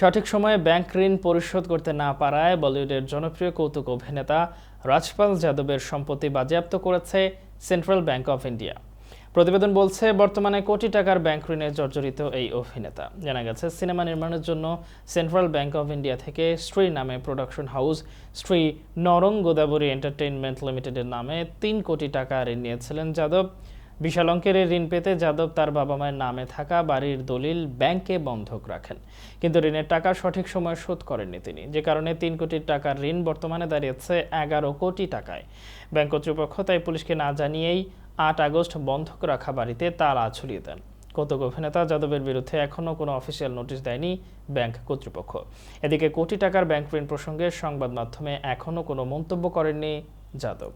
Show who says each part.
Speaker 1: সঠিক সময়ে ব্যাংক ঋণ পরিশোধ করতে না পারায় বলিউডের জনপ্রিয় কৌতুক অভিনেতা রাজপাল যাদবের সম্পত্তি বাজেয়াপ্ত করেছে সেন্ট্রাল ব্যাংক অফ ইন্ডিয়া। প্রতিবেদন বলছে, বর্তমানে কোটি টাকার ব্যাংক ঋণে জর্জরিত এই অভিনেতা। জানা গেছে, সিনেমা নির্মাণের জন্য সেন্ট্রাল ব্যাংক অফ ইন্ডিয়া থেকে স্ত্রী নামে production house Shri Narang Godavari entertainment লিমিটেডের নামে তিন কোটি টাকা ঋণ নিয়েছিলেন যাদব। বিশাল অঙ্কের ঋণ পেতে যাদব তার বাবা মায়ের নামে থাকা বাড়ির দলিল ব্যাংকে বন্ধক রাখেন। কিন্তু ঋণের টাকা সঠিক সময়ে শোধ করেননি তিনি। যে কারণে তিন কোটি টাকার ঋণ বর্তমানে দাঁড়িয়েছে এগারো কোটি টাকায়। ব্যাংক কর্তৃপক্ষ তাই পুলিশকে না জানিয়েই আট আগস্ট বন্ধক রাখা বাড়িতে তালা ঝুলিয়ে দেন। কৌতুক অভিনেতা যাদবের বিরুদ্ধে এখনও কোনো অফিসিয়াল নোটিশ দেয়নি ব্যাংক কর্তৃপক্ষ। এদিকে কোটি টাকার ব্যাংক ঋণ প্রসঙ্গে সংবাদ মাধ্যমে এখনও কোনো মন্তব্য করেননি যাদব।